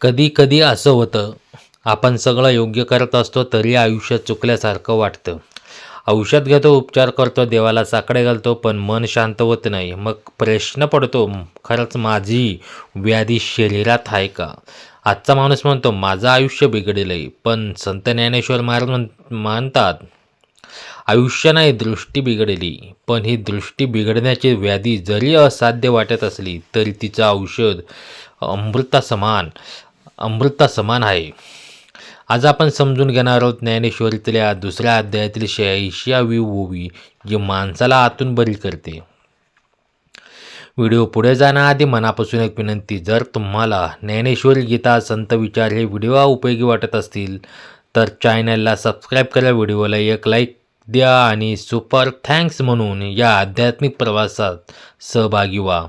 कधी कधी असं होतं आपण सगळं योग्य करत असतो तरी आयुष्य चुकल्यासारखं वाटतं. औषध घेतो उपचार करतो देवाला साकडे घालतो पण मन शांत होत नाही. मग प्रश्न पडतो खरंच माझी व्याधी शरीरात आहे का? आजचा माणूस म्हणतो माझं आयुष्य बिघडेल आहे पण संत ज्ञानेश्वर महाराज म्हण मानतात आयुष्य नाही दृष्टी बिघडली. पण ही दृष्टी बिघडण्याची व्याधी जरी असाध्य वाटत असली तरी तिचं औषध अमृता समान अमृता समान आहे. आज आपण समजून घेणार आहोत ज्ञानेश्वरीतल्या दुसऱ्या अध्यायातील शहाऐंशीवी ओवी जी माणसाला आतून बरी करते. व्हिडिओ पुढे जाण्याआधी मनापासून एक विनंती जर तुम्हाला ज्ञानेश्वरी गीता संत विचार हे व्हिडिओ उपयोगी वाटत असतील तर चॅनलला सबस्क्राईब करा व्हिडिओला एक लाईक द्या आणि सुपर थँक्स म्हणून या आध्यात्मिक प्रवासात सहभागी व्हा.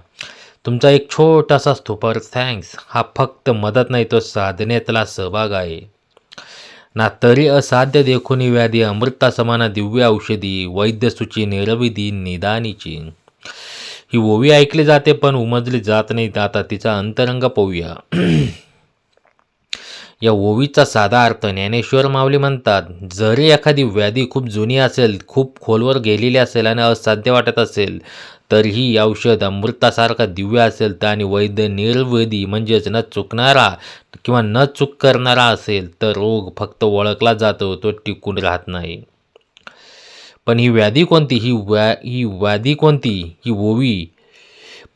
तुमचा एक छोटासा सुपर थँक्स. हा फक्त मदत नाही तो साधनेतला सहभाग आहे. ना तरी असाध्य देखून व्याधी अमृता समाना दिव्य औषधी वैद्यसूची निरविधी निदानीची. ही ओवी ऐकली जाते पण उमजली जात नाही आता तिचा अंतरंग पोव्या या ओवीचा साधा अर्थ ज्ञानेश्वर माऊली म्हणतात जरी एखादी व्याधी खूप जुनी असेल खूप खोलवर गेलेली असेल आणि असाध्य वाटत असेल तर ही औषध अमृतासारखा दिव्य असेल तर आणि वैद्य निर्वेदी म्हणजेच न चुकणारा किंवा न चूक करणारा असेल तर रोग फक्त ओळखला जातो तो टिकून राहत नाही. पण ही व्याधी कोणती? ही व्या ही व्याधी कोणती? ही ओवी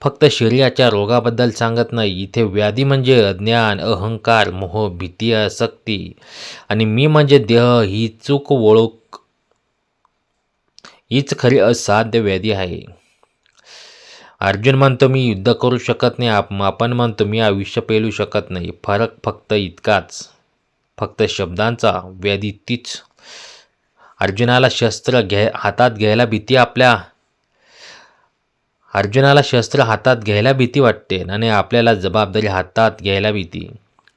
फक्त शरीराच्या रोगाबद्दल सांगत नाही. इथे व्याधी म्हणजे अज्ञान अहंकार मोह भीती आसक्ती. आणि मी म्हणजे देह ही चूक ओळख हीच खरी असाध्य व्याधी आहे. अर्जुन म्हणतो मी युद्ध करू शकत नाही आप आपण म्हणतो मी आयुष्य पेलू शकत नाही. फरक फक्त इतकाच. फक्त शब्दांचा. व्याधी तीच. अर्जुनाला शस्त्र घ्या हातात घ्यायला भीती आपल्या अर्जुनाला शस्त्र हातात घ्यायला भीती वाटते आणि आपल्याला जबाबदारी हातात घ्यायला भीती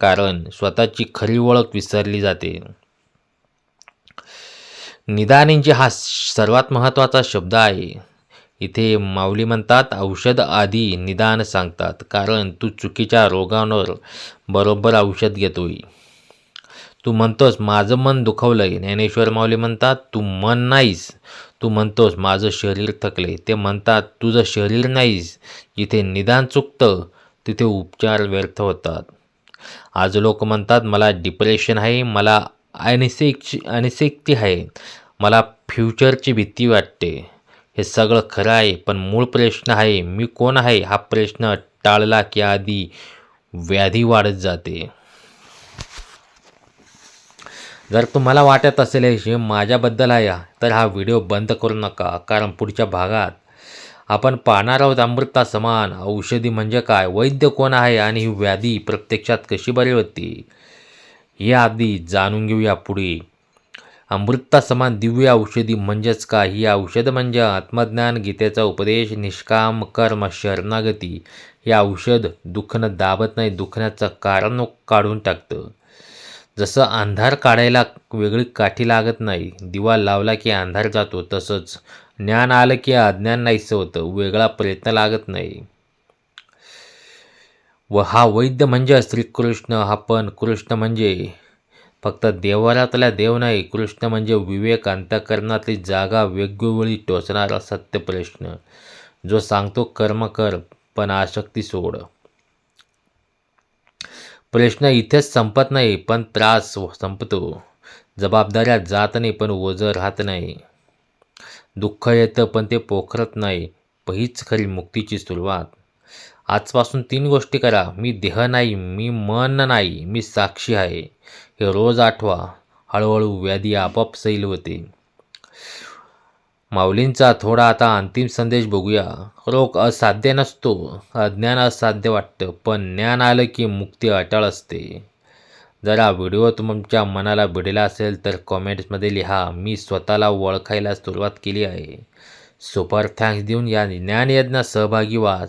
कारण स्वतःची खरी ओळख विसरली जाते. निदानींचे हा सर्वात महत्त्वाचा शब्द आहे. इथे माऊली म्हणतात औषध आधी निदान सांगतात कारण तू चुकीच्या रोगांवर बरोबर औषध घेतोय. तू म्हणतोस माझं मन दुखवलंय ज्ञानेश्वर माऊली म्हणतात तू मन नाहीस. तू म्हणतोस माझं शरीर थकले ते म्हणतात तुझं शरीर नाहीस. जिथे निदान चुकतं तिथे उपचार व्यर्थ होतात. आज लोक म्हणतात मला डिप्रेशन आहे मला अनिसेकची अनिसेक्ती आहे. मला फ्युचरची भीती वाटते. हे सगळं खरं आहे पण मूळ प्रश्न आहे मी कोण आहे? हा प्रश्न टाळला की आधी व्याधी वाढत जाते. जर तुम्हाला वाटत असेल हे माझ्याबद्दल आहे तर हा व्हिडिओ बंद करू नका कारण पुढच्या भागात आपण पाहणार आहोत अमृता समान. औषधी म्हणजे काय? वैद्य कोण आहे आणि ही व्याधी प्रत्यक्षात कशी बरी होती? हे आधी जाणून घेऊया पुढे. अमृता समान दिव्य औषधी म्हणजेच काय? ही औषध म्हणजे आत्मज्ञान गीतेचा उपदेश निष्काम कर्म शरणागती. हे औषध दुखणं दाबत नाही दुखण्याचं कारण काढून टाकतं. जसं अंधार काढायला वेगळी काठी लागत नाही दिवा लावला की अंधार जातो तसंच ज्ञान आलं की अज्ञान नाहीसं होतं वेगळा प्रयत्न लागत नाही. व हा वैद्य म्हणजे श्रीकृष्ण हा पण कृष्ण म्हणजे फक्त देवारातला देव नाही कृष्ण म्हणजे विवेक अंतकरणातली जागा वेगवेगळी टोचणारा सत्य प्रश्न. जो सांगतो कर्म कर पण आसक्ती सोड. प्रश्न इथेच संपत नाही पण त्रास संपतो. जबाबदाऱ्या जात नाही पण ओझं राहत नाही. दुःख येतं पण ते पोखरत नाही. हीच खरी मुक्तीची सुरुवात. आजपासून तीन गोष्टी करा. मी देह नाही मी मन नाही मी साक्षी आहे. हे रोज आठवा. हळूहळू व्याधी आपोआप सैल होते. माऊलींचा थोडा आता अंतिम संदेश बघूया. रोग असाध्य नसतो अज्ञान असाध्य वाटतं पण ज्ञान आलं की मुक्ती अटळ असते. जरा व्हिडिओ तुमच्या मनाला भिडला असेल तर कॉमेंट्समध्ये लिहा मी स्वतःला ओळखायला सुरुवात केली आहे. सुपर थँक्स देऊन या ज्ञानयज्ञात सहभागी व्हा.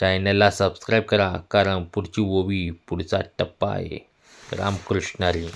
चॅनलला सबस्क्राईब करा कारण पुढची ओवी पुढचा टप्पा आहे. रामकृष्णारी